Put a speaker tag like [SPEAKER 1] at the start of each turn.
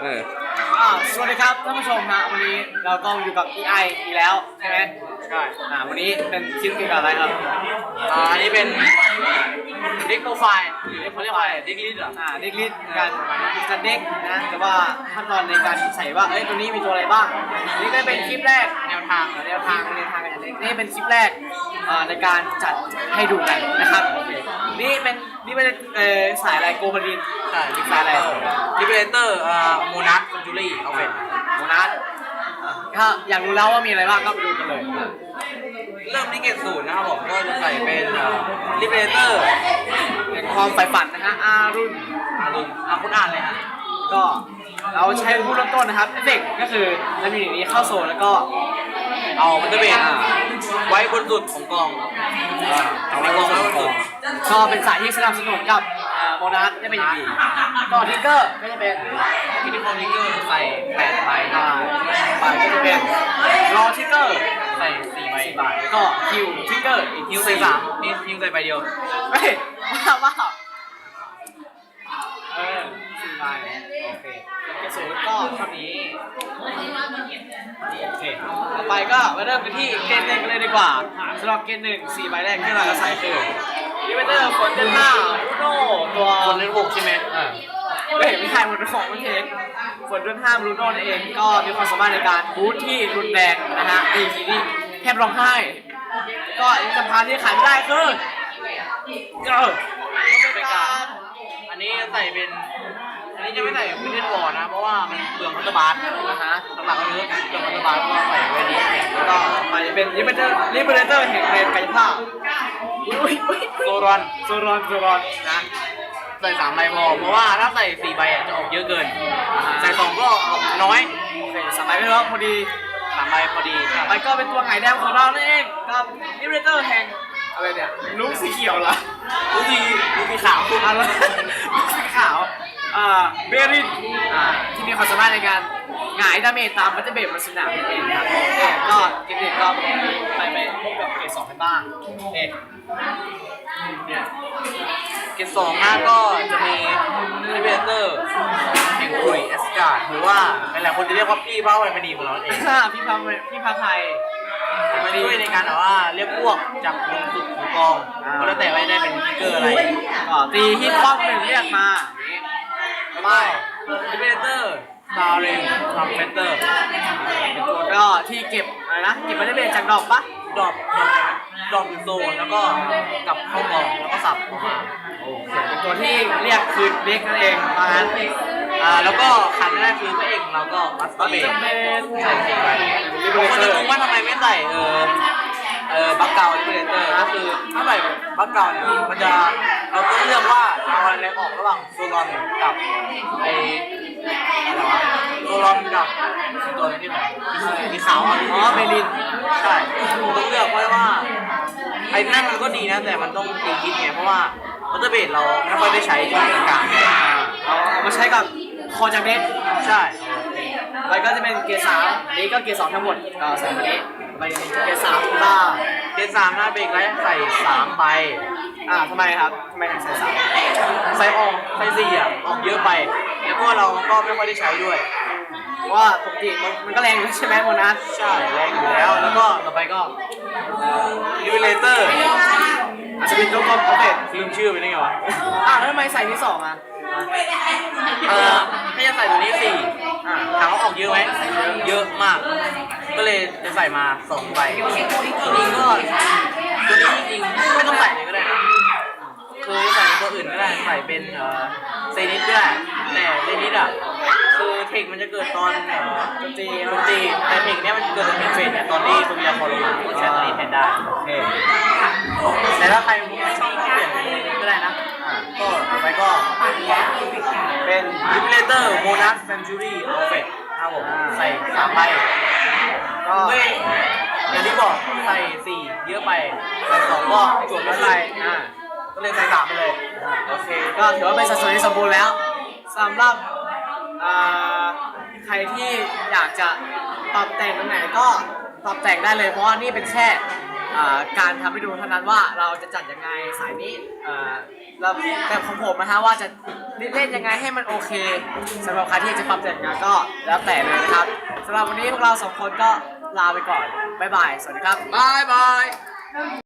[SPEAKER 1] เออ
[SPEAKER 2] อ่าสวัสดีครับท่านผู้ชมนะวันนี้เราต้องอยู่กับ EI อีกแล้วใช่ไหม
[SPEAKER 3] ใช่
[SPEAKER 2] อ่าวันนี้เป็นคลิปเกี่ยวกับอะไรครับ
[SPEAKER 3] อ่าอันนี้เป็นดิกโปรไฟล์เขาเรียกว่าอะไรดิกลิสเหรอ
[SPEAKER 2] อ่าเด็กลิสการการเด็กนะแต่ว่าขั้นตอนในการใส่ว่าเอ้ยตัวนี้มีตัวอะไรบ้างนี่ก็เป็นคลิปแรกแนวทางแนวทางแนวทางการเด็กนี่เป็นคลิปแรกอ่าในการจัดให้ดูกันนะครับนี่เป็นนี่เป็นเอ่อสายอะไรโกบาลิน
[SPEAKER 3] ใช่ดิก
[SPEAKER 2] สายอะไร
[SPEAKER 3] ดิก เลเตอร์อ่าโมนัสคอนจูรี่เอาเป็น
[SPEAKER 2] โมนัสถ้าอยากรู้แล้วว่ามีอะไรบ้างก็ไปดูกันเลย
[SPEAKER 3] เริ่มที่เกรดศูนย์นะครับผมก็จะใส่เป็นดิกเลเตอร์
[SPEAKER 2] เป็นความใฝ่ฝันนะฮะอารุ่น
[SPEAKER 3] อารุณอาคุณอ่านเลยฮะ
[SPEAKER 2] ก็เราใช้ผู้เริ่มต้นนะครับเอฟเฟกต์ก็คือจะมีอย่างนี้เข้าโซนแล้วก็
[SPEAKER 3] เอามันจะเบสไว้บนสุดของกองอ่าเอาไว้กองไว้บนสุด
[SPEAKER 2] ก็เป็นสายที่สนับสนุนกับ โมนัสได้เป็นอย่างดีก็ทิกเกอร์ก็จะเป็น
[SPEAKER 3] มินิคอมนิกเกอร์ใส่แปดใบ
[SPEAKER 2] อ่าไปก็จะเป็นรอทิกเกอร์
[SPEAKER 3] ใส่สี่ใบ
[SPEAKER 2] สี่บาทแล้วก็คิวทิกเกอร์อีก
[SPEAKER 3] ฮิ
[SPEAKER 2] คิ
[SPEAKER 3] ว
[SPEAKER 2] ว
[SPEAKER 3] ใส่
[SPEAKER 2] สี่
[SPEAKER 3] สา
[SPEAKER 2] สามม
[SPEAKER 3] นี่ฮิวใส่ใบเดียว
[SPEAKER 2] เฮ้ยว้าวว้าวเออสี่ใบโอเคกระสุนก็เท่านี้โอเคต่อไปก็มาเริ่มกันที่เกมหนึ่งกันเลยดีกว่าสำหรับเกมหนึ่งสี่ใบแรกที่เราจะใส่คือดิเวเตอร์ฟอนเดนล่าลูโน่
[SPEAKER 3] ใช่ไหม
[SPEAKER 2] เออไม่เห็นมีใครหมดของมันเองฝนเดือนห้ามรูโน่นั่นเองก็มีความสามารถในการบูทที่รุนแรงนะฮะดีทีนี่แทบร้องไห้ ก็อีกสำคัญที่ขายไม่ได้คือเออ
[SPEAKER 3] เป็นการอันนี้ใส่เป็น อันนี้จะไม่ใส่ไม่ได้วอร์นะ เพราะว่ามันเปลืองมัตเตอร์บาร์
[SPEAKER 2] นะฮะ
[SPEAKER 3] หลักๆก็คือเปลืองมัตเตอร์บาร์ก็ใส่ไว้นี้
[SPEAKER 2] แล้วก็มาจะเป็นลิเบเตอร์ลิเบเตอร์แห่งแดนกายภาพอุ้ยอุ้ย
[SPEAKER 3] โซรอน
[SPEAKER 2] โซรอนโซรอนนะ
[SPEAKER 3] ใส่สามใบพอเพราะว่าถ้าใส่สี่ใบอะจะออกเยอะเกิน ใส่สองก็ออกน้อย
[SPEAKER 2] โอเคสมัยไม่รู้พอดี
[SPEAKER 3] สามใบพอดีใช่
[SPEAKER 2] ไปก็เป็นตัวไงแดงของเรานั่นเองกับลิเบเตอร์แห่งอะไรเนี่ยลุงสีเขียวเหรอ
[SPEAKER 3] ดูสีดูสีขาว
[SPEAKER 2] อะไรสีขาวอ่าเบรินอ่าที่มีความสามารถในการหงายดาเมจตามมัตเตอร์เบรบนสนามนั่นเองครับโอเคก็เกมเด็กก็ไปไปพบกับเกมสองกันบ้างเอ็ดเนี่ย
[SPEAKER 3] เกรด สองหน้าก็จะมีลิเบเตอร์แห่งคุยเอสการ์ดหรือว่าหลายๆคนจะเรียกว่าพี่พระวันพดีของเราเอง
[SPEAKER 2] ค่ะพี่พัมพี่พัไทย
[SPEAKER 3] มันช่วยในการแบบว่าเรียกพวกจากลงสุดของกองก็แล้วแต่ว่าจะได้เป็นทิกเกอร์อะไร
[SPEAKER 2] ก็ตีฮิตป้อมหนึ่งเรียกมาอย่างนี้
[SPEAKER 3] ไม่ลิเบเตอร์ซาเรงทรัมเฟเตอร์
[SPEAKER 2] เป็นตัวก็ที่เก็บอะไรนะเก็บมัตเตอร์เบรจากดอกปะ
[SPEAKER 3] ดรอปดรอปดรอปอยู่โซนแล้วก็กลับเข้ากองแล้วก็สับออกมา
[SPEAKER 2] เป็นตัวที่เรียกคืนเรียกนั่นเองเพราะฉะนั้น
[SPEAKER 3] อ่าแล้วก็ขาดไม่ได้คือพระเอกของเราก็บัสเตอร์เบย์
[SPEAKER 2] เป็น
[SPEAKER 3] ใส่สีไปผมก็จะงงว่าทำไมไม่ใส่เออเออบัคเกาลิเบเตอร์ก็คือถ้าใส่บัคเกาเนี่ยมันจะเราต้องเลือกว่าจะเอาอะไรออกระหว่างโซลอนกับไออะไรวะโซลอนกับตัวนึงที่ไหนสีขาวอ๋
[SPEAKER 2] อเบลิน
[SPEAKER 3] ใช่ผมต้องเลือกไว้ว่าไอ้นั่นมันก็ดีนะแต่มันต้องตีคิดไงเพราะว่า ตเตอร์เบดเราไม่ค่อยได้ใช้ที่กลาง
[SPEAKER 2] เอาเอามาใช้กับคอจากเด็ด
[SPEAKER 3] ๆใช่
[SPEAKER 2] ไปก็จะเป็นเกียร์สามนี่ก็เกียร์สองทั้งหมดก็ใส่ตัวนี้ไปเกียร์สามบ้า
[SPEAKER 3] เกรดสามหน้าเบรกไว้ใส่สามใบ
[SPEAKER 2] อ่าทำไมครับทำไมถึงใส่สาม
[SPEAKER 3] ใส่ออกใส่สี่อะออกเยอะไป แล้วก็เราก็ไม่ค่อยได้ใช้ด้วย
[SPEAKER 2] เพราะว่าปกติมันมันก็แรงอยู่ใช่ไหมโมนัส
[SPEAKER 3] ใช่แรงอยู่แล้ว แล้วก็ต่อไปก็ลิเวเลเตอร์
[SPEAKER 2] อาจจะเป็นตัวกลมโอเค
[SPEAKER 3] ลืมชื่อไปได้ไงวะ
[SPEAKER 2] อ่าแล้วทำไมใส่ที่สองอะ
[SPEAKER 3] เออถ้าจะใส่ตัวนี้สี่
[SPEAKER 2] อ่า
[SPEAKER 3] ถามว่าออกเยอะไหมเยอะมาก ก็เลยจะใส่มาสองใบตัวนี้ก็ตัวนี้จริงๆไม่ต้องใส่เลยก็ได้นะคือใส่เป็นตัวอื่นก็ได้ใส่เป็นเอ่อเซนิสก็ได้แต่เซนิสอะ คือเทคมันจะเกิดตอนเอ่อ
[SPEAKER 2] โจมตี
[SPEAKER 3] โจมตีแต่เทคเนี้ยมันเกิดเป็นเฟสเนี่ยตอนที่ตัววิญญาณพอลงมาก็ใช้ตัวนี้แทนได้
[SPEAKER 2] โอเค
[SPEAKER 3] แต่ถ้าใครไม่ชอบก็เปลี่ยนเป็นเซนิสก็ได้นะ
[SPEAKER 2] อ่า
[SPEAKER 3] ก็ต่อไปก็
[SPEAKER 2] เป็น
[SPEAKER 3] ลิเบเลเตอร์โบนัสเซนจูรี่เอาเฟสครับผมใส่สามใบ
[SPEAKER 2] ก็
[SPEAKER 3] ไม่อย่างที่บอกใส่สี่เยอะไปใส่สองก็จวด
[SPEAKER 2] ไม่
[SPEAKER 3] ไม่
[SPEAKER 2] เป็นไร
[SPEAKER 3] ใส่
[SPEAKER 2] อ่า
[SPEAKER 3] ก็เลยใส่สามไปเลย
[SPEAKER 2] โอเคก็ถือว่าเป็นสัดส่วนที่สมบูรณ์แล้วสำหรับ อ่าใครที่อยากจะปรับแต่งตรงไหนก็ปรับแต่งได้เลยเพราะว่านี่เป็นแค่อ่าการทำให้ดูเท่านั้นว่าเราจะจัดยังไงสายนี้อ่าแล้วแบบของผมนะฮะว่าจะเล่นยังไงให้มันโอเคสำหรับใครที่จะปรับแต่งงานก็แล้วแต่เลยนะครับสำหรับวันนี้พวกเราสองคนก็ลาไปก่อนบ๊ายบายสวัสดีครับ
[SPEAKER 3] บายบาย